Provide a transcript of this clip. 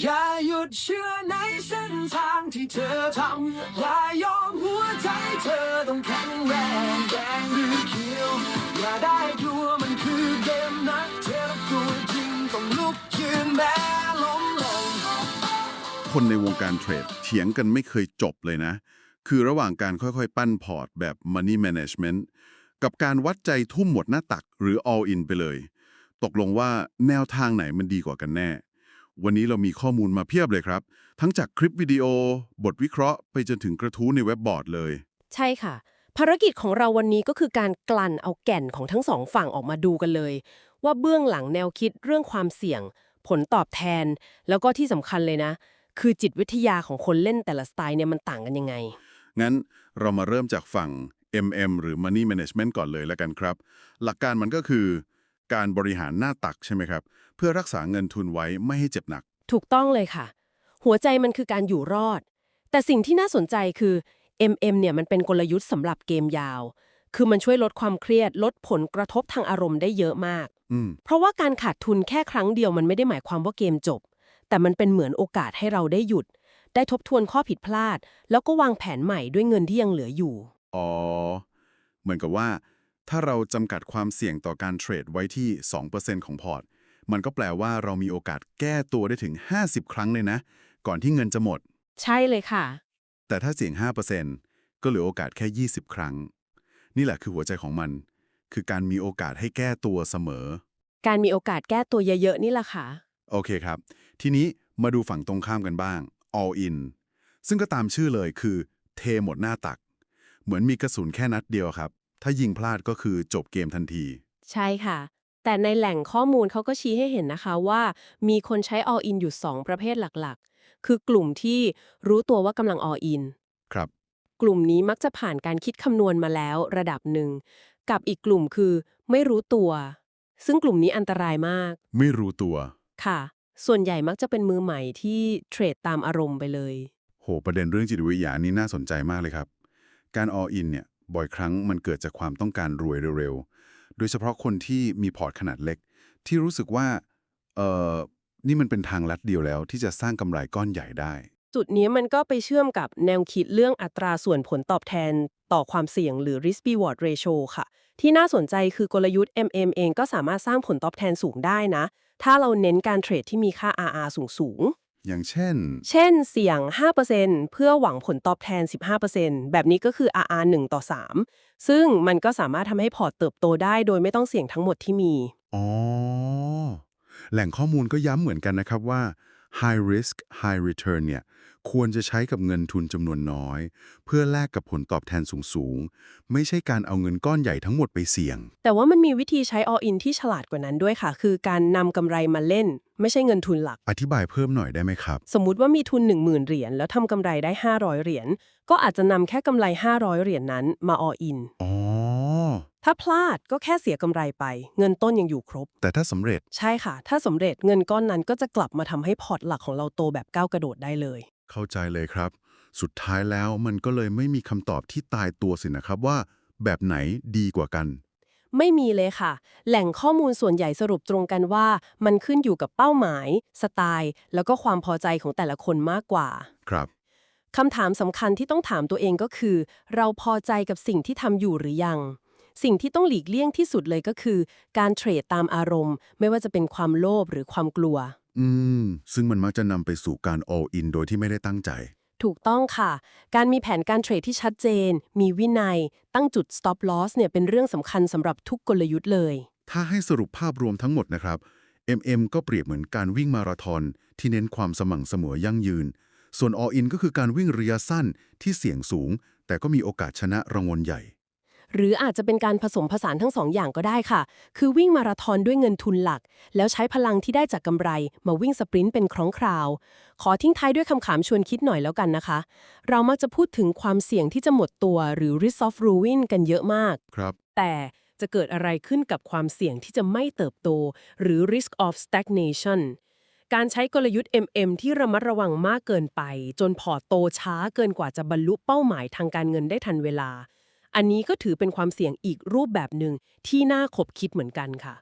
อย่าหยุดเชื่อในเส้นทางที่เธอทำอย่ายอมหัวใจเธอต้องแข็งแรงแดงหรือเขียว อย่าได้กลัวมันคือเกมนักเทพตัวจริงต้องลุกยืนแม้ล้มลง คนในวงการเทรดเถียงกันไม่เคยจบเลยนะ คือระหว่างการค่อยๆ ปั้นพอร์ตแบบ Money Management กับการวัดใจทุ่มหมดหน้าตักหรือ All In ไปเลย ตกลงว่าแนวทางไหนมันดีกว่ากันแน่ วันนี้เรามีข้อมูลมาเพียบเลยครับ ทั้งจากคลิปวิดีโอ บทวิเคราะห์ไปจนถึงกระทู้ในเว็บบอร์ดเลย ใช่ค่ะ ภารกิจของเราวันนี้ก็คือการกลั่นเอาแก่นของทั้งสองฝั่งออกมาดูกันเลย ว่าเบื้องหลังแนวคิดเรื่องความเสี่ยง ผลตอบแทน แล้วก็ที่สำคัญเลยนะ คือจิตวิทยาของคนเล่นแต่ละสไตล์เนี่ยมันต่างกันยังไง งั้นเรามาเริ่มจากฝั่ง MM หรือ Money Management ก่อนเลยแล้วกันครับ หลักการมันก็คือ การบริหารหน้าตักใช่ไหมครับ เพื่อรักษาเงินทุนไว้ไม่ให้เจ็บหนัก ถูกต้องเลยค่ะ หัวใจมันคือการอยู่รอด แต่สิ่งที่น่าสนใจคือ MM เนี่ยมันเป็นกลยุทธ์สำหรับเกมยาว คือมันช่วยลดความเครียด ลดผลกระทบทางอารมณ์ได้เยอะมากอืมเพราะว่าการขาดทุนแค่ครั้งเดียวมันไม่ได้หมายความว่าเกมจบ แต่มันเป็นเหมือนโอกาสให้เราได้หยุด ได้ทบทวนข้อผิดพลาด แล้วก็วางแผนใหม่ด้วยเงินที่ยังเหลืออยู่ อ๋อ เหมือนกับว่า ถ้าเราจำกัดความเสี่ยงต่อการเทรดไว้ที่ 2%ของพอร์ต มันก็แปลว่าเรามีโอกาสแก้ตัวได้ถึง 50 ครั้งเลยนะ ก่อนที่เงินจะหมด ใช่เลยค่ะ แต่ถ้าเสี่ยง 5%ก็เหลือโอกาสแค่ 20 ครั้ง นี่แหละคือหัวใจของมัน คือการมีโอกาสให้แก้ตัวเสมอ การมีโอกาสแก้ตัวเยอะๆนี่แหละค่ะ โอเคครับ ทีนี้มาดูฝั่งตรงข้ามกันบ้าง all in ซึ่งก็ตามชื่อเลยคือ เทหมดหน้าตัก เหมือนมีกระสุนแค่นัดเดียวครับ ถ้ายิงพลาดก็คือจบเกมทันที ใช่ค่ะ แต่ในแหล่งข้อมูลเขาก็ชี้ให้เห็นนะคะว่ามีคนใช้ all in อยู่ 2 ประเภทหลักๆ คือกลุ่มที่รู้ตัวว่ากำลัง all in ครับ กลุ่มนี้มักจะผ่านการคิดคำนวณมาแล้วระดับหนึ่ง กับอีกกลุ่มคือไม่รู้ตัว ซึ่งกลุ่มนี้อันตรายมาก ไม่รู้ตัว ค่ะ ส่วนใหญ่มักจะเป็นมือใหม่ที่เทรดตามอารมณ์ไปเลย โห ประเด็นเรื่องจิตวิทยานี่น่าสนใจมากเลยครับ การ all in เนี่ย บ่อยครั้งมันเกิดจากความต้องการรวยเร็วๆ โดยเฉพาะคนที่มีพอร์ตขนาดเล็ก ที่รู้สึกว่าเอ่อนี่มันเป็นทางลัดเดียวแล้ว ที่จะสร้างกำไรก้อนใหญ่ได้ จุดนี้มันก็ไปเชื่อมกับแนวคิดเรื่องอัตราส่วนผลตอบแทนต่อความเสี่ยงหรือ risk reward ratio ค่ะ ที่น่าสนใจคือกลยุทธ์ MM เองก็สามารถสร้างผลตอบแทนสูงได้นะ ถ้าเราเน้นการเทรดที่มีค่า RR สูงสูง อย่างเช่นๆเช่นเสี่ยง 5%เพื่อหวังผลตอบแทน 15%แบบนี้ก็คือ RR 1 ต่อ 3 ซึ่งมันก็สามารถทำให้พอร์ตเติบโตได้โดยไม่ต้องเสี่ยงทั้งหมดที่มี อ๋อ แหล่งข้อมูลก็ย้ำเหมือนกันนะครับว่า high risk high return เนี่ย ควรจะใช้กับเงินทุนจำนวนน้อย เพื่อแลกกับผลตอบแทนสูงๆ ไม่ใช่การเอาเงินก้อนใหญ่ทั้งหมดไปเสี่ยง แต่ว่ามันมีวิธีใช้ all in ที่ฉลาดกว่านั้นด้วยค่ะ คือการนำกำไรมาเล่น ไม่ใช่เงินทุนหลัก อธิบายเพิ่มหน่อยได้ไหมครับ สมมุติว่ามีทุน 10,000 เหรียญแล้วทำกำไรได้ 500 เหรียญก็อาจจะนำแค่กำไร 500 เหรียญนั้นมา all in อ๋อถ้าพลาดก็แค่เสียกำไรไป เงินต้นยังอยู่ครบ แต่ถ้าสำเร็จ ใช่ค่ะ ถ้าสำเร็จเงินก้อนนั้นก็จะกลับมาทำให้พอร์ตหลักของเราโตแบบก้าวกระโดดได้เลย เข้าใจเลยครับ สุดท้ายแล้วมันก็เลยไม่มีคำตอบที่ตายตัวสินะครับว่า แบบไหนดีกว่ากัน ไม่มีเลยค่ะ แหล่งข้อมูลส่วนใหญ่สรุปตรงกันว่า มันขึ้นอยู่กับเป้าหมาย สไตล์ แล้วก็ความพอใจของแต่ละคนมากกว่า ครับ คำถามสำคัญที่ต้องถามตัวเองก็คือ เราพอใจกับสิ่งที่ทำอยู่หรือยัง สิ่งที่ต้องหลีกเลี่ยงที่สุดเลยก็คือ การเทรดตามอารมณ์ ไม่ว่าจะเป็นความโลภหรือความกลัว อืม ซึ่งมันมักจะนำไปสู่การ all in โดยที่ไม่ได้ตั้งใจ ถูกต้องค่ะ การมีแผนการเทรดที่ชัดเจน มีวินัย ตั้งจุด stop loss เนี่ยเป็นเรื่องสำคัญสำหรับทุกกลยุทธ์เลย ถ้าให้สรุปภาพรวมทั้งหมดนะครับ MM ก็เปรียบเหมือนการวิ่งมาราธอนที่เน้นความสม่ำเสมอยั่งยืน ส่วน all in ก็คือการวิ่งระยะสั้นที่เสี่ยงสูง แต่ก็มีโอกาสชนะรางวัลใหญ่ หรืออาจจะเป็นการผสมผสานทั้งสองอย่างก็ได้ค่ะ คือวิ่งมาราธอนด้วยเงินทุนหลัก แล้วใช้พลังที่ได้จากกำไร มาวิ่งสปรินต์เป็นครั้งคราว ขอทิ้งท้ายด้วยคำขามชวนคิดหน่อยแล้วกันนะคะ เรามักจะพูดถึงความเสี่ยงที่จะหมดตัวหรือ risk of ruin กันเยอะมาก ครับ แต่จะเกิดอะไรขึ้นกับความเสี่ยงที่จะไม่เติบโต หรือ risk of stagnation การใช้กลยุทธ์ MM ที่ระมัดระวังมากเกินไป จนพอร์ตโตช้าเกินกว่าจะบรรลุเป้าหมายทางการเงินได้ทันเวลา อันนี้ก็ถือเป็นความเสี่ยงอีกรูปแบบหนึ่งที่น่าขบคิดเหมือนกันค่ะ